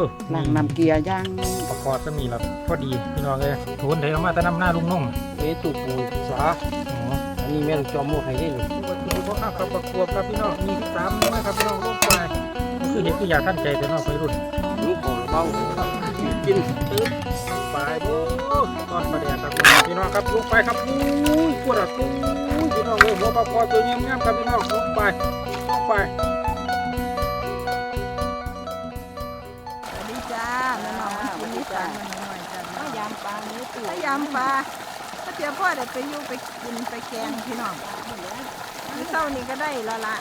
อล้างน้ำเกียร์ย่างประกอบสมีแล้วพอดีพี่น้องเลยโทนเดี๋ยวเอามาแต่น้ำหน้าลุงนุ่งเมตุปูนสาอ๋ออันนี้แม่นจอมหมูให้ได้หนูวัตถุดิบครับกับประกอบครับพี่น้องมีที่สามนะครับพี่น้องลงไปคือเห็นคืออยากท่านใจแต่น้องไปรุ่นลูกของเบากินตึ๊บไปโอ้ตอนประเดี๋ยวครับพี่น้องครับลงไปครับอุ้ยปวดอะอุ้ยพี่น้องเลยหัวปลาคอตัวเงี้ยบๆครับพี่น้องลงไปลงไป จ้าข้าวยำปลาเนื้อตุ๋พยายามปลาถ้าเทียพ่อได้ไปอยู่ไปกินไปแกงพี่น้องมื้อเช้านี้ก็ได้และละ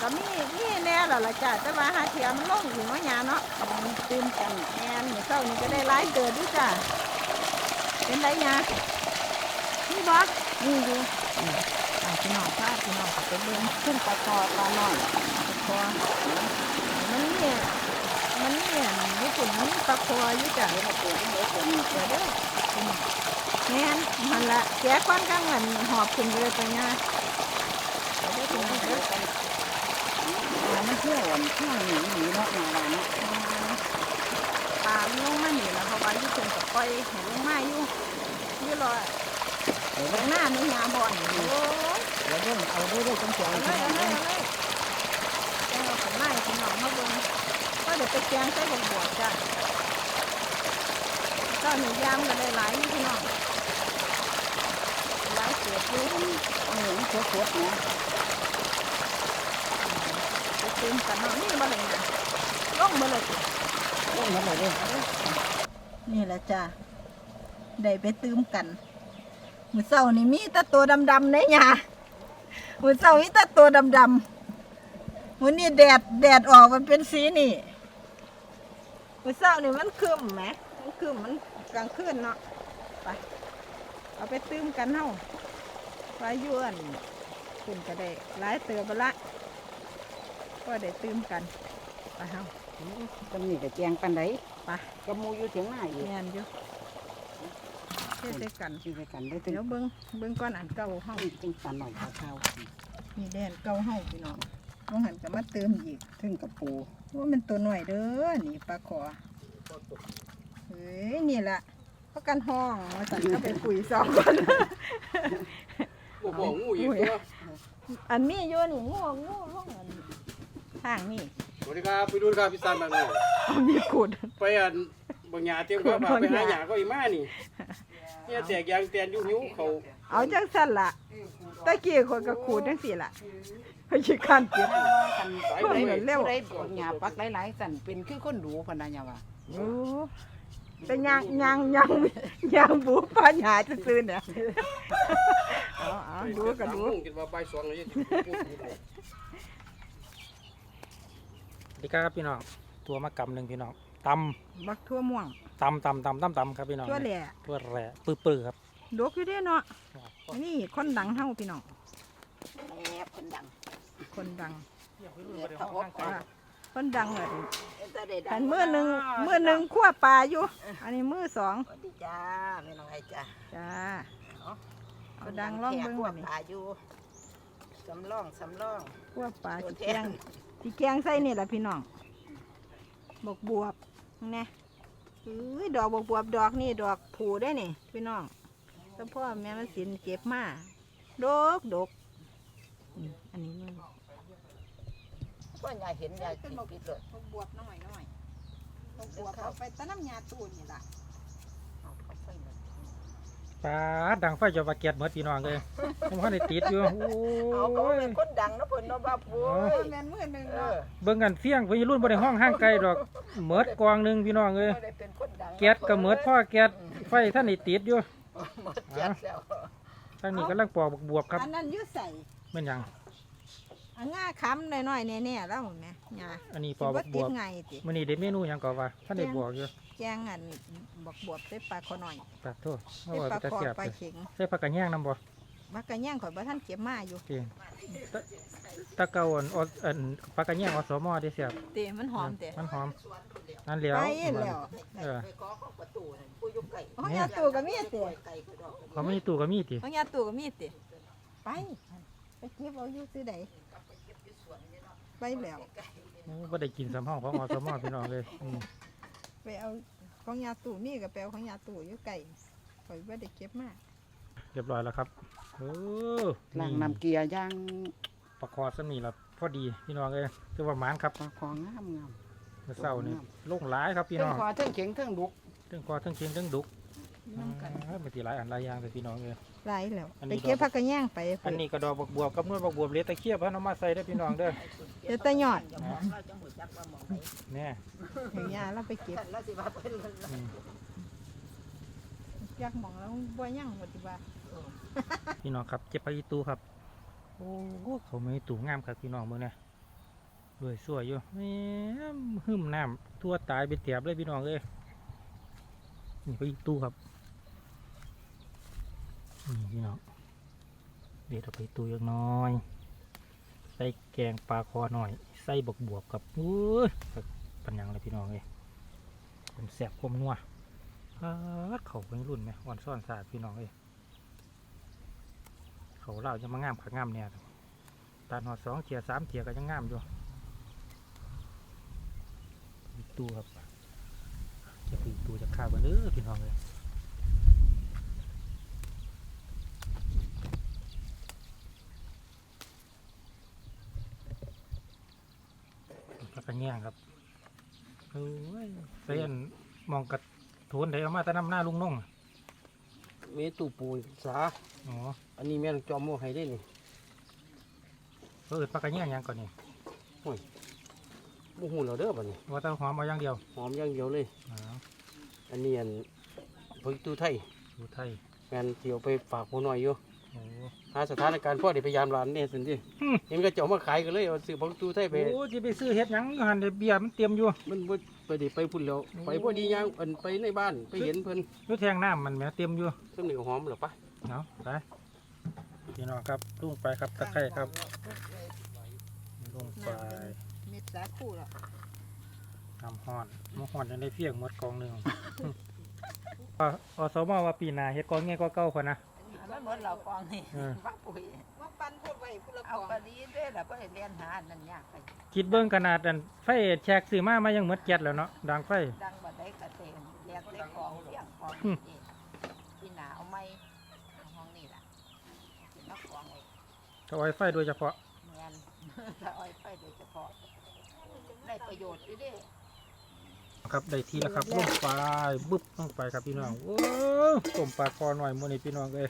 ก็มีมีแน่และละจ้าแต่ว่าหาเทียมันลงอยู่ว่าหยาเนาะตื่นกันแอนมื้อเช้านี้ก็ได้หลายเกิดด้วยจ้าเป็นไรหยานี่บอสนี่ดูอ่าพี่น้องพาพี่น้องไปเบิ่งขึ้นปลาคอปลาหน่อยคอมันเนี่ย มันเนี่ยญี่ปุ่นมันปลาคออยู่จ้ะเดี๋ยวเราเปิดให้เนี่ยวเด้อแม่นมันละแกะก้อนกลางเงินหอบขึ้นไปเลยไปเนี่ยเดี๋ยวได้ถึงเด้อปลาไม่เที่ยวอะข้าวหนีหนีเนาะมาลานเนาะปลามันลงมาหนีแล้วเขาไว้ที่เพิ่นกับปล่อยเห็นลงมาอยู่อยู่รอยเดี๋ยวตรงหน้ามีหยาบ่อนอยู่โอ้ยเดี๋ยวเรื่องเอาด้วยด้วยจังเสียเอาเลยเอาเลยเอาเลยแกงเอาขึ้นมาให้พี่น้องมาเบิ่งก็ เดี๋ยวไปแกงใส่บวบๆจ้ะก็หนูยามก็ได้หลายอยู่พี่น้องหลายเศษอยู่เออมันสดๆนะไปตื่นกันเนาะนี่บ่เลยนะลงมาเลยสิลงมาเลยเด้อนี่แหละจ้ะได้ไปตื่มกันมือเช้านี่มีแต่ตัวดำๆเด้หยามือเช้ามีแต่ตัวดำๆมือนี้แดดแดดออกมันเป็นสีนี่ มื้อเช้านี่มันครึ้มแหมมันครึ้มมันกลางคืนเนาะไปเอาไปตื่มกันเฮาไปอยวนคุณก็ได้หลายเตือบละก็ได้ตื่มกันไปเฮาตำนี่กับแกงปันไดไปกระมูอยู่เถียงหน้าอีกเนียนอยู่เทใส่กันชื่อกันได้ถึงเดี๋ยวเบิ้งเบิ้งก้อนอันเก่าเฮาจึงปลาหน่อยข้าวมีแดนเก่าเฮาพี่น้องต้องหันก็มาเติมอีกๆถึงกับปู ว่ามันตัวหน่อยเด้อนี่ปลาขอเฮ้ยนี่แหละพักกันห้องมาสั่นก็ไปปุ๋ยสองคนบ่บอกงูอีกตัวอันนี้อยู่นี่งูงูห้องอันทางนี่สวัสดีครับไปดูครับพี่ซันบ้านแม่เอามีขุดไปอันบางหยาเตรียมข้าวปลาไปหาหยาก็อีมานี่เนี่ยแตกยางแตนอยู่หิวเขาเอาจังสั่นละตะกี้คนก็ขูดจังสี่ละ พยิคันเก็บ กันสายเพิ่ไปนเหมือนเร็วได้หยาปักหลายๆสั่นเป็นคือคนดูพนันยาว่าโอ้แต่ยางยางยางยางบูปลาหยาจะซื้อๆเนี่ยเอาเอาดูก็ดูกินว่าใบสองเลยสวัสดีครับพี่น้องตัวมากำหนึ่งพี่น้องตบักทั่วม่วงำตำตำตำตำตำครับพี่น้องตัวแหล่ตัวแหล่ปื้อปื้อๆครับ ดกอยู่เด้เนาะอันนี่คนดังเฮาพี่น้องแอบคนดัง คนดังเขาออกอ่าคนดังเลยจะได้ดัอังนมือหนึ่งมือหนึ่งขั้วปลาอยู่ อันนี้มือสองสวัสดีจ้าแม่น้องไอ้จ้าจ้าเอาดังล่องเบิ่งวัวันนนี้ปลาอยู่สำรองสำรองขั้วปลาที่แกงที่แกงใส่นี่แหละพี่น้องบกบวบนี่อุ้ยดอกบกบวบดอกนี่ดอกผูได้นี่พี่น้องแต่พ่อแม่มาสินเก็บมาดกดก อืมอันนี้มันก็ยายเห็นยายกินปิดเลยบกบวบน้อยน้อยบกบวบเอาไปตะน้ำยาตูนนี่ล่ะเอาเข้าไปเลยปลาดังไฟจะมาเกียดเหมือนพี่น้องเลยผมเขาได้ติดอยู่โอ้เอาเขายเป็นคนดังนะเพิ่นเนาะบ้าปูอ๋อแม่นมือหนึ่งเอเนาะอเบิ่งกันเฟี้ยงพี่รุ่นบ่ได้ห้องห้างไกลดอกเหมิดกองหนึงพี่น้องเอ้ยบ่ได้เป็นคนดังแก๊สก็เหมิดพ่อแก๊สไฟท่านนี่ติดอยู่หมดแก๊สแล้วทางนี้กำลังปอกบวบๆครับอันนั้นอยืดใส่แม่นหยัง อันง่าค้ำน้อยๆแน่ๆแล้วแม่ยาอันนี้ปสิอกว่าบติดวบไงติๆมื้อนี้ได้เมนูหยังก่อว่าท่านได้บอกอยู่แกงอันบกบวบใส่ปลาขอหน่อยปลาโทษใส่เอาไว้ปลาจะคอเสียบปลาเลยเข็งใส่ผักกระแยงนำบ่มักกะย่างข่อยบ่ท่านเก็บมาอยู่จริงตะตะเกาอันอออันผักกระแยงอสมได้เสียบเตะมันหอมเตะมันหอมนั่นเหลียวไปแล้วเออไปขอเข้าประตูนั่นผู้อยู่ไก่ของยาตู่ก็มีเตะไก่ก็ดอกเขาไม่ตู้ก็มีติของยาตู่ก็มีเตะไปไป เก็บเอาอยู่ซื้อใดไปแล้วโอ้บ่ได้กินสำห้องของอสมอพี่น้องเลยอืมไปเอาของยาตู่มีกับแปลของยาตู่อยู่ไก่ข่อยบ่ได้เก็บมาเรียบร้อยแล้วครับเออล้างน้ำเกลือย่างปลาคอสมีละพอดีพี่น้องเลยคือว่าหมานครับปลาของงามงามเมื่อเช้านี่ลงหลายครับพี่เทั้น้งองคอเทั้งเข็งเทั้งดุกเทั้งคอเทั้งเคียงเทั้งดุก น้ำกันอ่าไม่ตีหลายอันหลายอย่างเลยพี่น้องเลย หลายแล้วอันนี้ ไปเก็บผักกระแยงไปอันนี้กระดอกบักบวบกับนวดบักบวบเหลี้ยตะเคียบพระนำมาใส่ได้อพี่น้องเด้อเดี๋ยวแตะยอดเนี่ยเดี๋ยวยาเราไปเก็บอืมอยากหมองแล้วบ่ยังหมดดีว่าพี่น้องครับเจ็บไปอีตูครับโอ้โหเขาไม่ตูงามครับพี่น้องมือเนี่ยรวยสวยอยู่แหม่หึมน้ำทั่วตายไปเตียบเลยพี่น้องเลยนี่ไปอีตูครับ นี่พี่น้องเดี๋ยวเราไปตูอย่างน้อย ใส่แกงปลาคอหน่อย ใส่บกบวบกับอุ้ยปัญญังเลยพี่น้องเลยผมแสบคมนัวฮัดเขาเป็นรุ่นไหมอ่อนซ่อนสาดพี่น้องเลยเขาเล่าจะมางามขางามเนี่ยตาหอสองเทียสามเทียก็ยังงามอยู่ตู้ครับจะปีตู้จะข้าวกันเด้อพี่น้องเลย แล้วก็แง่งครับเอ้ยเส้นมองกระโทนได้เอามาแต่น้ำหน้าลุงน่งอะเมตุปูสาอ๋ออันนี้แม่นจอมโมให้ได้นี่เออปลากระแง่งหยังก่อนนี่บ่ฮู้แล้วเด้อบัดนี้ว่าแต่หอมเอาอย่างเดียวหอมอย่างเดียวเลย อ๋ออันนี้อันพริกตูไทยอยู่ไทย แม่นเที่ยวไปฝากผู้น้อยอยู่โอ้ หาสถานการณ์พ่อได้พยายามร้านเนี่ยสินดิอืมเห็นก็เจ้ามาขายกันเลยเอาซื้อพริกตูไทยไปโหจะไปซื้อเฮ็ดหยังอยู่หันเดี๋ยวเบียร์มันเตรียมอยู่ มันบ่ไปได้ไปพุ่นแล้วไปพอดีย่างอันไปในบ้านไปเห็นเพิ่นอยู่แทงน้ำมันแหมเตรียมอยู่ซึ่งนี่ก็หอมแล้วปะเนาะไปพี่น้องครับลุงไปครับตะไคร้ครับลุงไปเม็ดสาคูแล้วทำห้อนมะฮ้อนยังได้เฟียงหมดกองหนึ่งออสมว่าปีหน้าเฮ็ดกองเงี้ยก็เก่าคนนะ มันหมดเรากองนี่เออ ว่าปุ๋ยว่าปันพูดไว้ผู้ละกเอาองกระดีด้วยแล้วก็เรียนหาอันนั่นยากไปคิดเบิ่งขนาดอันไฟแชกซื้อมามายังหมดแก๊สแล้วเนาะดังไฟ ดังบัดได้กระเตงเรียกได้กองเรียกกองอืม นี่ที่หนาเอาไม้เอาห้องนี่ล่ะเป็นนักกองเลยเขาเอาไฟโดยเฉพาะ แมนถ้าอ้อยไฟโดยเฉพาะได้ประโยชน์ด้วยเด้ ครับได้ทีแล้วครับลงไปบึ๊บลงไปครับพี่น้องโอ้ต้มปลาคอหน่อยมื้อนี้พี่น้องเอ้ย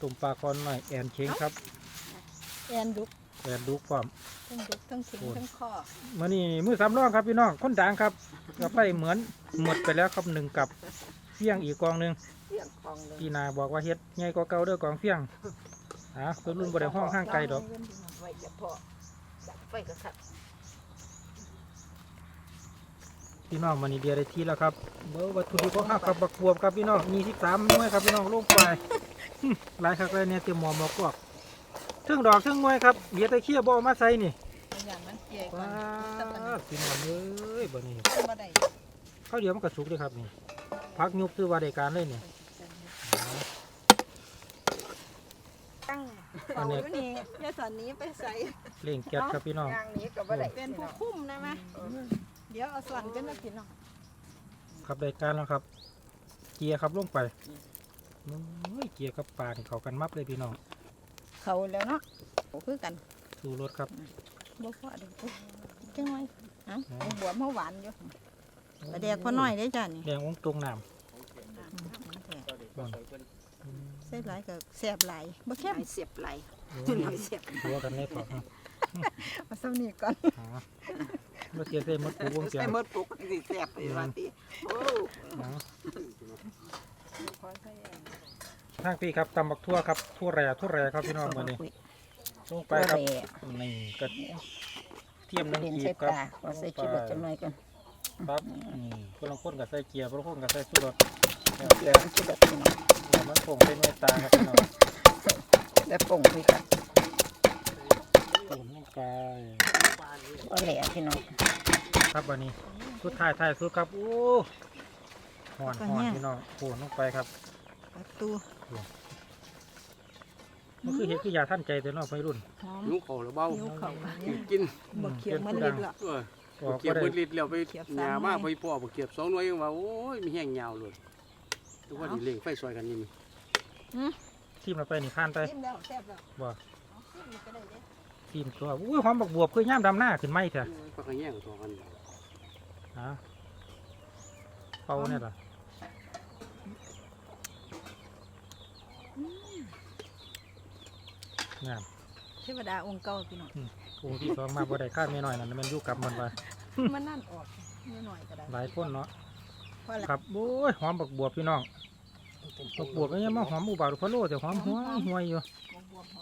ต้มปลาคอหน่อยแอนเชงครับแอนดุกแอนดูพร้อมทั้งดุกทั้งเข็งทั้งคอมื่อนี้มือสามรองครับพี่น้องคนดังครับกับไปเหมือนหมดไปแล้วครับหนึ่งกับเฟี้ยงอีกกองหนึ่งเรียกกองเลยพี่นาบอกว่าเฮ็ดใหญ่กว่าเก่าเด้อกองเฟี้ยงอะตัวรุ่นบ่ได้ห้องข้างไกลดอกไว้เฉพาะดับไฟกระสับ พี่น้องมันนี้เดียวได้ทีแล้วครับเบอร์วัตถุดิบของข้าวกับบักบวบครับพี่น้องมีสิบสามหน่วยครับพี่น้องลงไปหึหลายคักเลยเนี่ยเตรียมหมอหมอกวกเทึ่งดอกเทึ่งหน่วยครับเบียดตะเคียบบ่เอามาใส่นี่อย่างมันเกี่ยก่อว้านสับปะรวพี่น้องเอ้ยบ่นี่ดบ่ได้ข้าวเดียวมันก็สุกเลยครับนี่พักยุบคือว่าได้การเลยนี่ตั้งอัเป่านนี้อยู่นี่อย่าสอนนี้ไปใส่เล่งแก๊สครับพี่น้องย่างนี้ก็บ่ได้เป็นผู้คุ้มนะมะ เดี๋ยวเอาสอนกันนะพี่น้องครับได้การแล้วครับ เกียร์ครับลงไปโอ้ยเกียร์กับปลาที่เขากันมับเลยพี่น้องเขาแล้วเนาะโอ้คือกันสู่รถครับบ่พอเด้อจังไว้เอ้าเอาบวมเฮาหวานอยู่กระเดียกพอน้อยได้อจ้ะนี่แดงองค์ตรงน้อืมำบ่อนอืมใส่หลายก็แซ่บหลายบ่เข้มเสียบไหลโอ้ยหน่อยเสียบหัวกันเลยพอเอาซ้ำนี้ก่อน หาเมื่อเกียร์เส้นมดปูวงเสียงใส่หมดปุกสิเสียบไปว่าติโอ้หาขอใส่อันทางพี่ครับตำบักทั่วครับทั่วแร่ทั่วแร่ครับพี่น้องมื้อนี้ลงไปครับนี่ก็เทียมน้ำเล่นกีใส่บครับปลาขอใส่ชีวิตจังหน่อยก่อนครับนี่คนละคนกับใส่เกียร์คนละคนกับใส่สุรสเดี๋ยวมันสิแบบนี้เนาะแล้วมันผงเป็นเมตตาครับพี่น้องแล้วป่งพี่กัน ปุ่มลงไปก็แหล่พี่น้องครับวันนี้สุดท้ายท้ายสุดครับโอ้หอนหอนพี่น้องโผล่ลงไปครับประตูมันคือเห็ดคือยาท่านใจแต่น้องไปรุ่นหอมหิวข้าวแล้วเบาหิวข้าวกินบ่เคียงมันนิดละเออออกเก็บบ่ได้เบิดลิตรแล้วไปหญ้ามาไปพ่อบ่เก็บสองหน่วยยังว่าโอ้ยมีแห้งยาวเลยทุกวันนี้เล่งไฟซอยกันนี่นี่ทิมเราไปนี่ผ่านไปชิมแล้วแซ่บแล้วบ่เอาชิมก็ได้เด้ทิมตัวอุ้ยหอมบักบวบคือย่ามดำหน้าขึ้นไหมเถอะปลาขะแยงตัวกันฮะเป่าเนี่ยเหรอนี่นเทวดาองค์เก่าพี่น้ององค์ที่สองมาบ่ได้คาดไม่น้อยนั่นมันอยู่กับมันไปมันนั่นออกนิดหน่อยก็ได้หลายคนเนาะเพราะอะไรครับโอ้ยหอมบักบวบพี่น้องบักบวบก็ยังมาหอมอุบาทพะโล้แต่หอมหัวหัวอยู่บวบห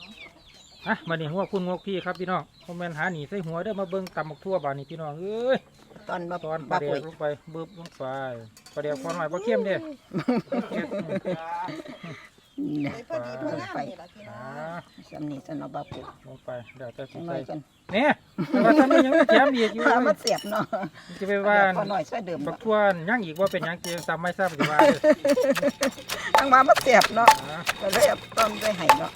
อมอะมานี่หัวคุณงวกพี่ครับพี่น้องคอมเมนต์หาหนีใส่หัวเด้อมาเบิ่งตำบักทั่วบานนี่พี่น้องเอ้ยตอนบะตอนปลาบะเดียปุ๋ยกลงไปบึบลงไปปลาเดียกพอหน่อยบ่เข้มเด้ไปพอดีพองามนี่ล่ะพี่น้อ่องาสำนีสนอบับปุ๋ยลงไปเดี๋ยวจะสิหน่ใส่อยกันเนี่ยแต่ว่าถ้าไม่ยังไม่แถมอีกอยู่พามาเสียบเนาะจะไปว่าพอหน่อยช่วยเดิมบักทั่วยังอีกว่าเป็นหยังเกียงซ้ำไม่ทราบสิว่าเด้อทั้งมามาเสียบเนาะอ่าก็เลยเอาต้นไปให้เนาะ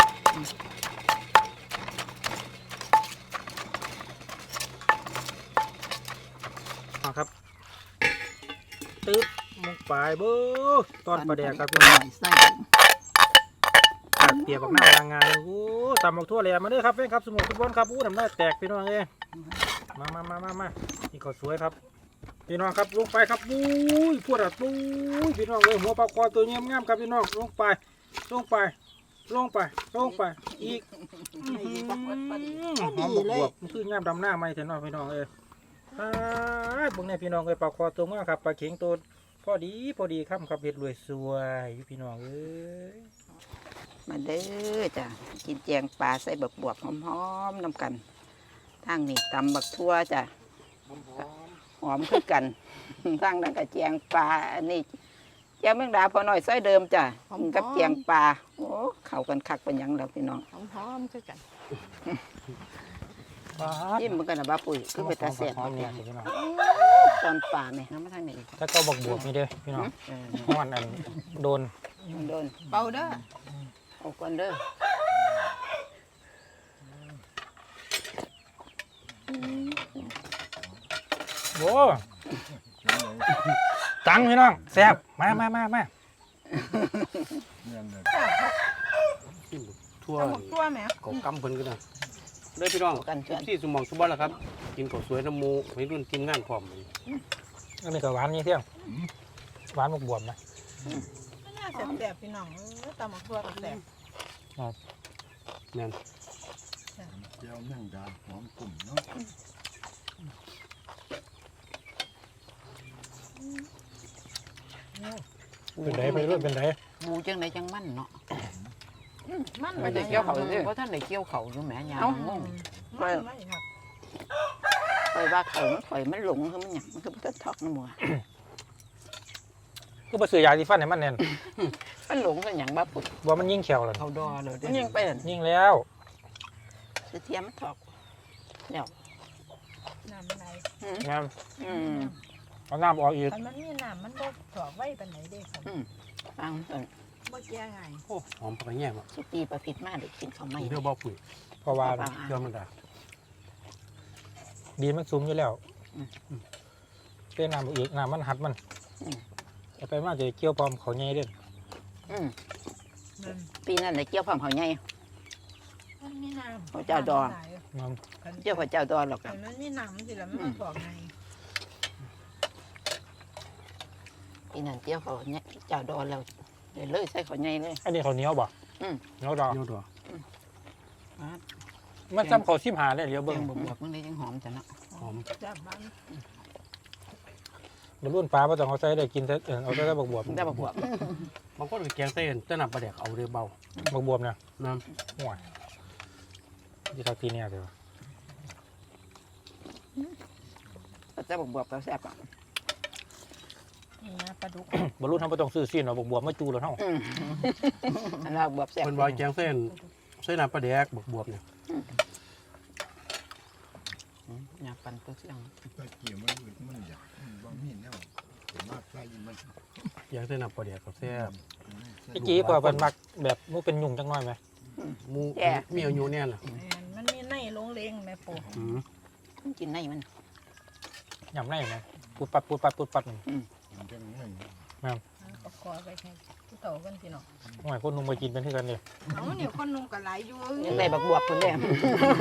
เอาครับตึ๊บลงไปเบ้อตอนปลาเดียกครับพี่น้องใส่ตัดเปียกออกหน้าลางงานเลยโอ้ตำบักทั่วเลยมาเด้อครับแฟนครับสมุนฟุตบอลครับอู้ทำได้แตกพี่น้องเอ้ยมามามามามานี่ก็สวยครับพี่น้องครับลงไปครับอุ้ยพวดอะปุ้ยพี่น้องเลยหัวปลาคอตัวเงี้ยงามๆครับพี่น้องลงไป ลงไป ลงไปลงไป อีกอื้อหือหอมบวบๆมันคืองามดำหน้าไม่เถอะน้องพี่น้องเอ้ ยอ้ายพวกนี้พี่น้องเอ้ยปลาคอตัวเมื่อครับปลาเข็งตัวพอดีพอดีครับครับเห็ดรวยสวยอยู่พี่น้องเอ้ยมาเด้อจ้ะกินแจงปลาใส่บักบวบหอมๆนำกันทางนี้ตำบักทั่วจ้ะหอมคือกันทางนั้นก็แจงปลาอันนี้แจงแมงดาพอหน่อยซอยเดิมจ้ะกับแจงปลาโอ้เข้ากันคักเป็นหยังแล้วพี่น้องหอมหอมคือกัน ยิ้มมันกันนะบ้าปุ๋ยคือไปตาเสียดหอมเนี่ยพี่น้องตอนปลาไหมน้ำมาทางนี้ถ้าเก้าบักบวบนี่เด้อพี่น้องเออห้อนอันโดนโดนเบาเด้อเอาก่อนเด้อโว้ตังพี่น้องแซ่บมามามามาทั่วเอาหมกตัวไหมก็กำเพิ่นกันนะ เด้อพี่น้องเอากันเชิญ ที่สมองสุบอลล่ะครับ กินข้าวสวยน้ำหมูให้รุ่นทีมงานพร้อมเลยอันนี้ก็หวานนี่เที่ยงหวานบักบวบนะมันน่าแซ่บๆพี่น้องเออตำบักทั่วก็แซ่บแม่นเจ้าแมงดาหอมกลุ่มเนาะเป็นไรไปเรื่อยเป็นไรหมูจังไหนจังมั่นเนาะ มันไม่ได้เกี่ยวเขาเลย เพราะท่านได้เกี่ยวเขาอยู่แหม่ยามมันงงมันไม่ครับคอยว่าเขามันข่อยมันหลงคือมันหยังมันคือมันทอกน้ำมัวก็ไปซื้อยาสีฟันให้มันแน่นมันหลงคือหยังบ้าปุ๋ยว่ามันยิ่งแขวเลยเขาดอเลยมันยิงไปนั่นยิ่งแล้วสิเทียมมันทอกแล้วน้ำมันไหลงามอืมเอาน้ำออกอีก คันมันมีน้ำมันบ่ถอกไว้ปานไหนเด้ครับฟังเพิ่น บ่แก่ง่ายโอ้หอมปลาขะแยงอะสุปีประพิดมาได้กินข้าวไหม่ เดี๋ยวบ่ปุ๋ยเพราะว่าเดี๋ยวมันด่าดีมันสูงอยู่แล้วเป็นน้ำอีกน้ำมันหัดมันจะไปมาจะเกี่ยวพร้อมเขาใหญ่เด่นอืมมันปีนั้นได้เกี่ยวพร้อมเขาใหญ่ มันมีน้ำพระเจ้าดอนงามเกี่ยวพระเจ้าดอนหรอกคันมันมีน้ำสิแล้วมันก็ถอกง่ายปีนั้นเกี่ยวเขาเนี่ยเจ้าดอนแล้ว เลยเลยใส่เขาใหญ่เลย อันนี้เขาวเหนียวบ่อืม เหนียวดอกเดี๋ยวตัวมันจำเขาซิมหาได้เดี๋ยวเบิ่เบิ่งงบวกๆมันเลยยังหอมจ้ะเนาะหอมจับมันบรรลุนปลาบ่ต้องเอาใส่ได้กินแต่เออเอาแต่บักบวบได้บวกบางคนก็แกงเส้นแต่น้ำปลาแดกเอาเรือเบาบักบวบนะน้ห่วยที่ทักทีเนี่ยเดี๋ยวๆได้บวกๆแล้วแซ่บอะ นี่นะปลาดุกบรรลุนเขาบ่ต้องซื้อซีนเอาบักบวบมาจูแล้วเฮาอืมอันนั้นบวบำแซ่บเพิ่นว่าแกงเส้นใส่น้ำปลาแดกบวบๆเนี่ยอืมอยากปั่นตัวเสียงตะเกียบมันอึดมันอยากมันบ่มีแนวมากใส่มันแกงเส้นน้ำปลาแดกก็แซ่บเมื่อกี้กว่าเพิ่นมักแบบมันเป็นยุ่งจังน้อยไหมหมูมีอายุเนี่ยน่ะแม่นมันมีในโรงเลงแม่ปูอืมมันกินในมันยำได้ไหมปุดปัดปุดปัดปุดปัดนี่มัน จังไงเอาคอไปให้ผู้โตกันพี่น้องหน่อยคนนุ่มไปกินเป็นที่กันเลยเอาเนี่ยคนนุ่มก็หลายอยู่ยังได้บักบวบคนเด้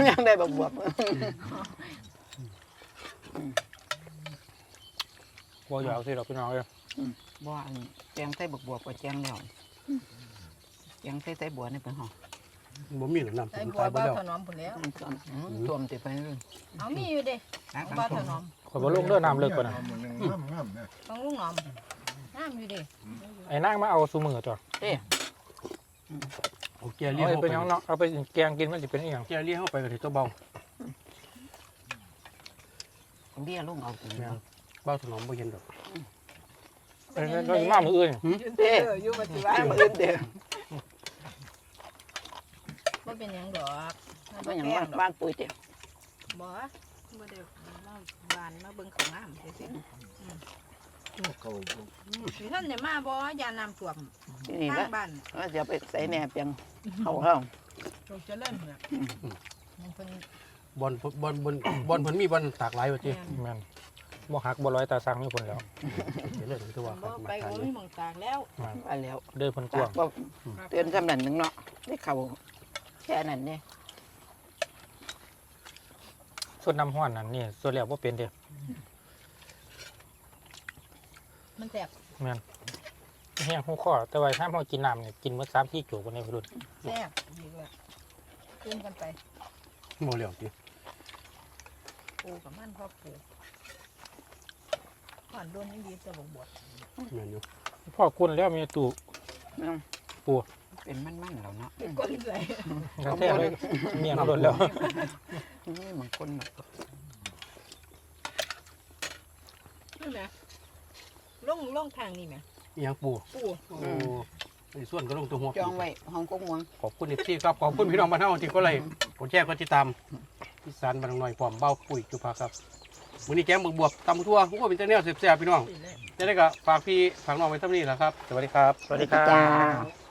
ยังได้บักบวบบัวอยาวสิเราพี่น้องเลยบ่อันแจงใส่บักบวบก็แจงแล้วแจงใส่ใส่บัวนี่เป็นห้องบ่มีหรอกน้ำไอ้ผมบัวตายไปบ้าแล้วถนอมพุ่นแล้วท่วมติไปเลยเอามีอยู่เด้ของบ้าถนอม ขอยบ่ลงเด้อน้ำเลิกกว่านะเอามันงามงามๆนะของลุงหนอมน้ำอยู่เด้ไอ้นางมาเอาสูมือจ้ะเด้เอาแกเลี้ยเอางไปเข้าไปยังเนาะเอาไปแกงกินมันจะเป็นอีหยังแกเลี้ยงเข้าไปก็สิตัวเบาเบี้ยลุงเอาถึงแม่นเบาถนอมบ่เห็นดอกเอ้ยเราสิมามืออื่นเด้เอออยู่ปัจจุบัว่านมื้อเด้อบ่เป็นหยังดอกบ่หยังว่าบ้านปุ๋ยเด้อบ่บ่ได้ มาบ้านมาเบิ่งของน้ำซื่อเขาๆสิท่านได้มาบ่ยาน้ำท่วมที่นี่ทาละงบ้านก็จะไปใส่แหนบยังเขาเฮาโรงเจริญพุ่นน่ะมันเพิ่นบอลบอลบอลบอลเพิ่นมีบอลตากหลายว่าติแม่นแม่นบ่หักบ่ร้อยตาสั่งนี่คนแล้วเดี๋ยวเลิกตัวบ่มาไปทานก็เลมียหม่องตากแล้ว ไปแล้วเดินเพิ่นกจาว้ากง บ่เตือนจำนั้นหนึงเนาะได้เข้าแค่นั้นเด้ ส่วนน้ำห้อนนั่นนี่ส่วนแล้วบ่เป็นเด้มันแซ่บแม่นแห้งหูคอแต่ว่าถ้าพอกินน้ำเนี่ยกินมื้อ3 4โจกบ่ได้พี่รุ่นแซ่บดีกว่ากินกันไปบ่แล้วติปูกับมันพ่อปูก่อนโดนยังดีจะบอกบวชแม่นอยู่พ่อคุณแล้วมีตู้เนาะปู เป็นมันๆแล้วเนาะเป็นก้นเลยกระแทกเลยเมียเขาโดนแล้วนี่บางคนแบบใช่ไหมลงลงทางนี่ไหมอีหยังปูปูโอ้ไอ้ส่วนก็ลงตัวหัวจองไว้ห้องกงวงขอบคุณที่ครับขอบคุณพี่น้องบ้านเฮาที่ก็ไลค์กดแชร์กดติดตามอีสานบ้านหน่อยพร้อมเบ้าปุ๋ยจุภาครับมื้อนี้แกงบวบบวบตำทั่วผมก็เป็นแต่แนวแซ่บๆพี่น้องสิเลยจะได้ก็ฝากพี่ฝากน้องไว้เท่านี้แหละครับ สวัสดีครับ สวัสดีครับจ้า